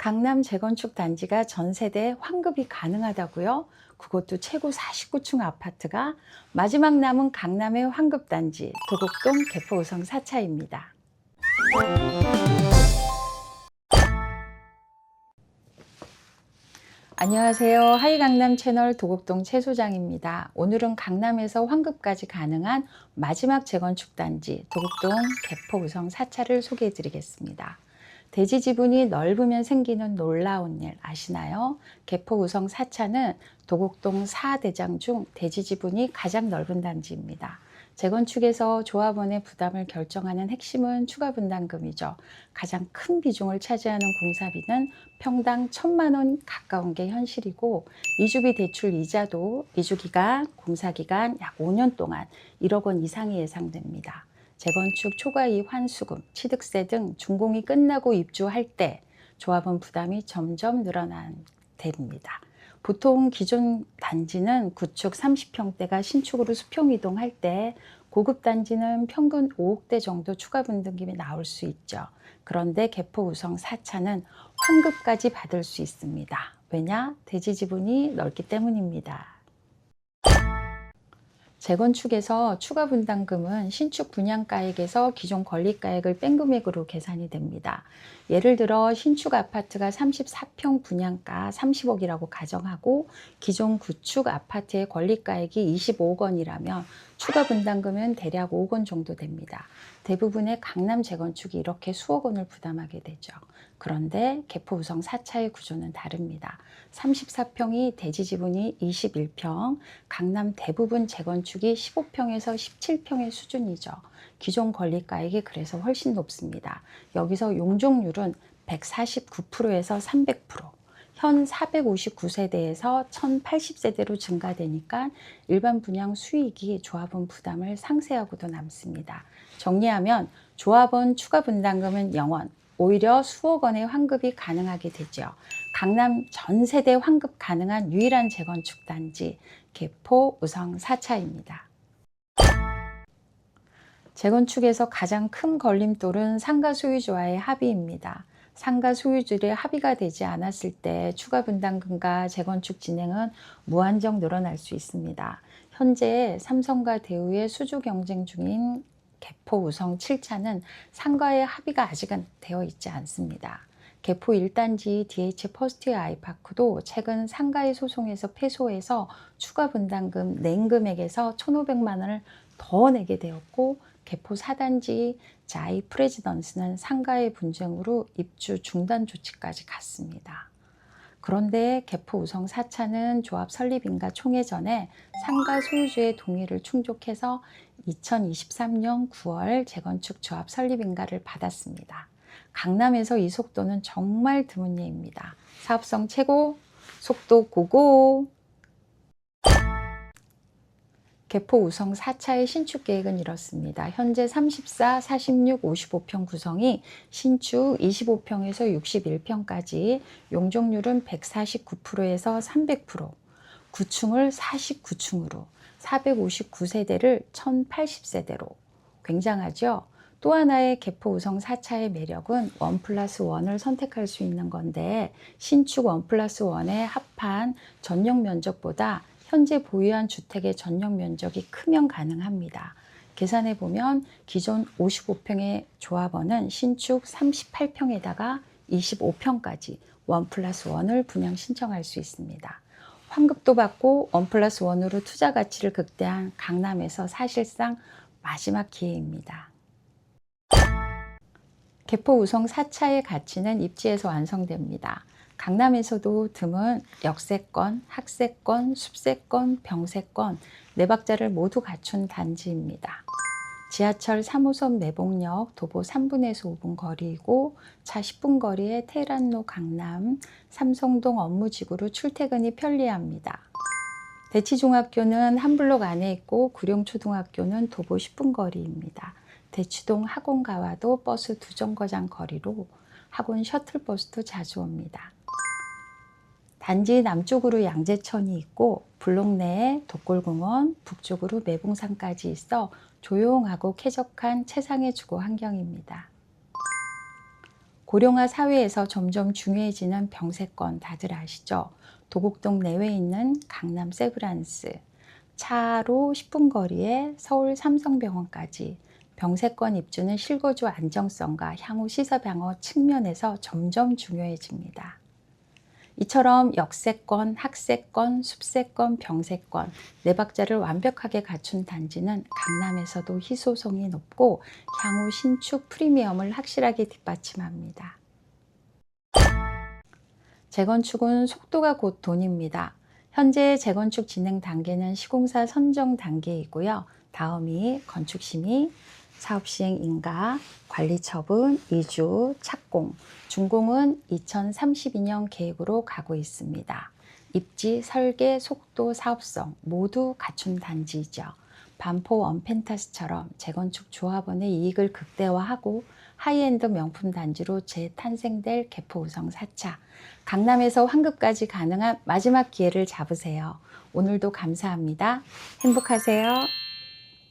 강남 재건축 단지가 전 세대 환급이 가능하다고요? 그것도 최고 49층 아파트가 마지막 남은 강남의 환급 단지 도곡동 개포우성 4차입니다. 안녕하세요. 하이 강남 채널 도곡동 최 소장입니다. 오늘은 강남에서 환급까지 가능한 마지막 재건축 단지 도곡동 개포우성 4차를 소개해 드리겠습니다. 대지 지분이 넓으면 생기는 놀라운 일 아시나요? 개포 우성 4차는 도곡동 4대장 중 대지 지분이 가장 넓은 단지입니다. 재건축에서 조합원의 부담을 결정하는 핵심은 추가 분담금이죠. 가장 큰 비중을 차지하는 공사비는 평당 천만 원 가까운 게 현실이고 이주비 대출 이자도 이주 기간, 공사 기간 약 5년 동안 1억 원 이상이 예상됩니다. 재건축 초과이익 환수금, 취득세 등 준공이 끝나고 입주할 때 조합원 부담이 점점 늘어난 됩니다. 보통 기존 단지는 구축 30평대가 신축으로 수평 이동할 때 고급 단지는 평균 5억대 정도 추가 분담금이 나올 수 있죠. 그런데 개포 우성 4차는 환급까지 받을 수 있습니다. 왜냐? 대지 지분이 넓기 때문입니다. 재건축에서 추가 분담금은 신축 분양가액에서 기존 권리가액을 뺀 금액으로 계산이 됩니다. 예를 들어 신축 아파트가 34평 분양가 30억이라고 가정하고 기존 구축 아파트의 권리가액이 25억 원이라면 추가 분담금은 대략 5억 원 정도 됩니다. 대부분의 강남 재건축이 이렇게 수억 원을 부담하게 되죠. 그런데 개포 우성 4차의 구조는 다릅니다. 34평이 대지 지분이 21평, 강남 대부분 재건축 이 15평에서 17평의 수준이죠. 기존 권리가액이 그래서 훨씬 높습니다. 여기서 용적률은 149%에서 300%, 현 459세대에서 1080세대로 증가되니까 일반 분양 수익이 조합원 부담을 상쇄하고도 남습니다. 정리하면 조합원 추가 분담금은 0원, 오히려 수억 원의 환급이 가능하게 되죠. 강남 전 세대 환급 가능한 유일한 재건축 단지 개포 우성 4차입니다. 재건축에서 가장 큰 걸림돌은 상가 소유주와의 합의입니다. 상가 소유주들의 합의가 되지 않았을 때 추가 분담금과 재건축 진행은 무한정 늘어날 수 있습니다. 현재 삼성과 대우의 수주 경쟁 중인 개포 우성 7차는 상가의 합의가 아직은 되어 있지 않습니다. 개포 1단지 DH 퍼스트 아이파크도 최근 상가의 소송에서 패소해서 추가 분담금 낸 금액에서 1,500만 원을 더 내게 되었고 개포 4단지 자이 프레지던스는 상가의 분쟁으로 입주 중단 조치까지 갔습니다. 그런데 개포 우성 4차는 조합 설립인가 총회 전에 상가 소유주의 동의를 충족해서 2023년 9월 재건축 조합 설립인가를 받았습니다. 강남에서 이 속도는 정말 드문 예입니다. 사업성 최고, 속도 고고. 개포 우성 4차의 신축 계획은 이렇습니다. 현재 34, 46, 55평 구성이 신축 25평에서 61평까지 용적률은 149%에서 300%, 구층을 49층으로 459세대를 1080세대로 굉장하죠? 또 하나의 개포 우성 4차의 매력은 원 플러스 원을 선택할 수 있는 건데 신축 원 플러스 원에 합한 전용 면적보다 현재 보유한 주택의 전용 면적이 크면 가능합니다. 계산해 보면 기존 55평의 조합원은 신축 38평에다가 25평까지 원 플러스 원을 분양 신청할 수 있습니다. 환급도 받고 원 플러스 원으로 투자 가치를 극대한 강남에서 사실상 마지막 기회입니다. 개포 우성 4차의 가치는 입지에서 완성됩니다. 강남에서도 드문 역세권, 학세권, 숲세권, 병세권 네 박자를 모두 갖춘 단지입니다. 지하철 3호선 매봉역 도보 3분에서 5분 거리이고 차 10분 거리에 테란로 강남, 삼성동 업무지구로 출퇴근이 편리합니다. 대치중학교는 한 블록 안에 있고 구룡초등학교는 도보 10분 거리입니다. 대치동 학원가와도 버스 두 정거장 거리로 학원 셔틀버스도 자주 옵니다. 단지 남쪽으로 양재천이 있고 블록 내에 독골공원, 북쪽으로 매봉산까지 있어 조용하고 쾌적한 최상의 주거 환경입니다. 고령화 사회에서 점점 중요해지는 병세권 다들 아시죠? 도곡동 내외에 있는 강남 세브란스, 차로 10분 거리에 서울 삼성병원까지 병세권 입주는 실거주 안정성과 향후 시설 방어 측면에서 점점 중요해집니다. 이처럼 역세권, 학세권, 숲세권, 병세권 네 박자를 완벽하게 갖춘 단지는 강남에서도 희소성이 높고 향후 신축 프리미엄을 확실하게 뒷받침합니다. 재건축은 속도가 곧 돈입니다. 현재 재건축 진행 단계는 시공사 선정 단계이고요. 다음이 건축 심의, 사업 시행 인가, 관리 처분, 이주, 착공, 준공은 2032년 계획으로 가고 있습니다. 입지, 설계, 속도, 사업성 모두 갖춘 단지이죠. 반포 원펜타스처럼 재건축 조합원의 이익을 극대화하고 하이엔드 명품 단지로 재탄생될 개포 우성 4차. 강남에서 환급까지 가능한 마지막 기회를 잡으세요. 오늘도 감사합니다. 행복하세요.